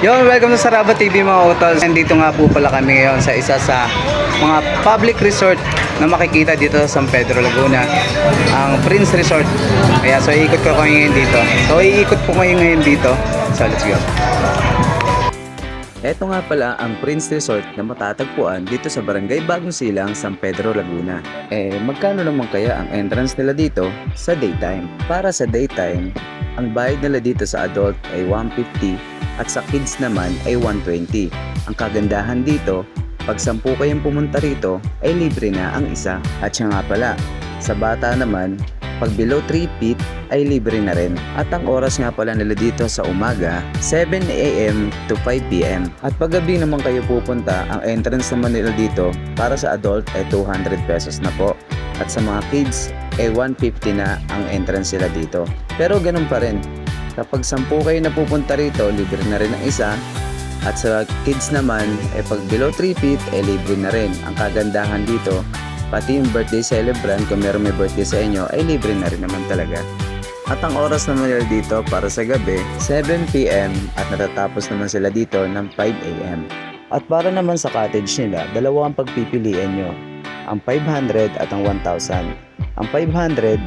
Yo, welcome sa Saraba TV mga utol. Nandito nga po pala kami ngayon sa isa sa mga public resort na makikita dito sa San Pedro, Laguna. Ang Prince Resort. Kaya so iikot ko kayo ngayon dito. So iikot ko kayo ngayon dito. So let's go. Ito nga pala ang Prince Resort na matatagpuan dito sa Barangay Bagong Silang, San Pedro, Laguna. Eh, magkano naman kaya ang entrance nila dito sa daytime? Para sa daytime, ang bayad nila dito sa adult ay 150 at sa kids naman ay 120. Ang kagandahan dito, pag sampu kayong pumunta rito, ay libre na ang isa. At siya nga pala, sa bata naman, pag below 3 feet ay libre na rin. At ang oras nga pala nila dito sa umaga, 7 a.m. to 5 p.m. At pag gabi naman kayo pupunta, ang entrance naman nila dito para sa adult ay 200 pesos na po. At sa mga kids, ay 150 na ang entrance nila dito. Pero ganun pa rin, kapag 10 kayo na pupunta rito, libre na rin ang isa. At sa kids naman, eh pag below 3 feet, eh libre na rin. Ang kagandahan dito, pati yung birthday celebrant, kung meron may birthday sa inyo, ay libre na rin naman talaga. At ang oras naman nila dito para sa gabi, 7pm at natatapos naman sila dito ng 5am. At para naman sa cottage nila, dalawa ang pagpipilian nyo. Ang 500 at ang 1,000. Ang 500,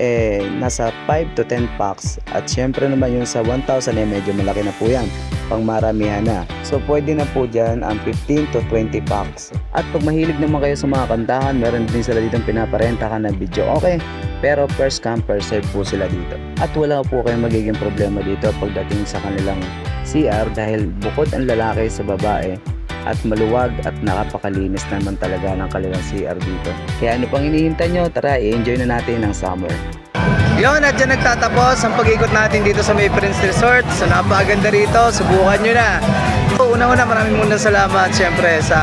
eh, nasa 5 to 10 packs. At syempre naman yung sa 1,000 eh, medyo malaki na po yan. Pang maramihan na. So, pwede na po dyan ang 15 to 20 packs. At pag mahilig naman kayo sa mga kantahan, meron din sila dito pinaparenta ka na video. Okay, pero first come first serve po sila dito. At wala po kayong magiging problema dito pagdating sa kanilang CR dahil bukod ang lalaki sa babae at maluwag at nakapakalinis naman talaga ng kanilang CR dito. Kaya ano pang hinihintay nyo? Tara, i-enjoy na natin ang summer. Yun, at dyan nagtatapos ang pag-ikot natin dito sa May Prince Resort. So napakaganda rito, subukan nyo na. Una-una, maraming muna salamat syempre sa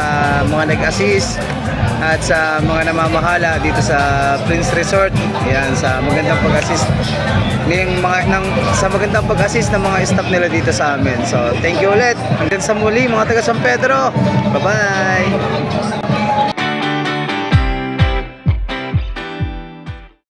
mga nag-assist at sa mga namamahala dito sa Prince Resort. Yan, sa magandang pag-assist ng mga ng, sa magandang pag-assist ng mga staff nila dito sa amin. So, thank you ulit. Hanggang sa muli mga taga San Pedro. Bye-bye.